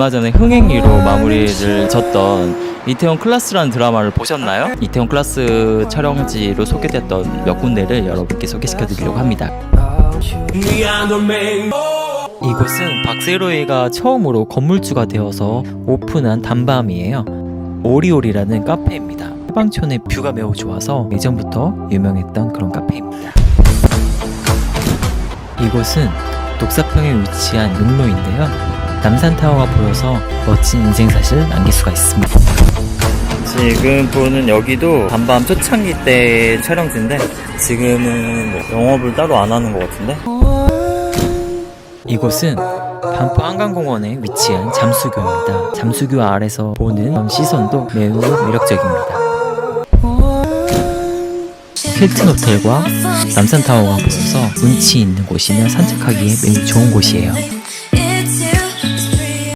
얼마 전에 흥행위로 마무리를 졌던 이태원 클라스라는 드라마를 보셨나요? 이태원 클라스 촬영지로 소개됐던 몇 군데를 여러분께 소개시켜 드리려고 합니다. 이곳은 박세로이가 처음으로 건물주가 되어서 오픈한 단밤이에요. 오리오리라는 카페입니다. 해방촌의 뷰가 매우 좋아서 예전부터 유명했던 그런 카페입니다. 이곳은 녹사평에 위치한 육로인데요. 남산타워가 보여서 멋진 인생사실 남길 수가 있습니다. 지금 보는 여기도 단밤 초창기 때 촬영지인데 지금은 뭐 영업을 따로 안 하는 것 같은데 이곳은 반포 한강공원에 위치한 잠수교입니다. 잠수교 아래서 보는 시선도 매우 매력적입니다. 힐튼 호텔과 남산타워가 보여서 운치 있는 곳이며 산책하기에 매우 좋은 곳이에요.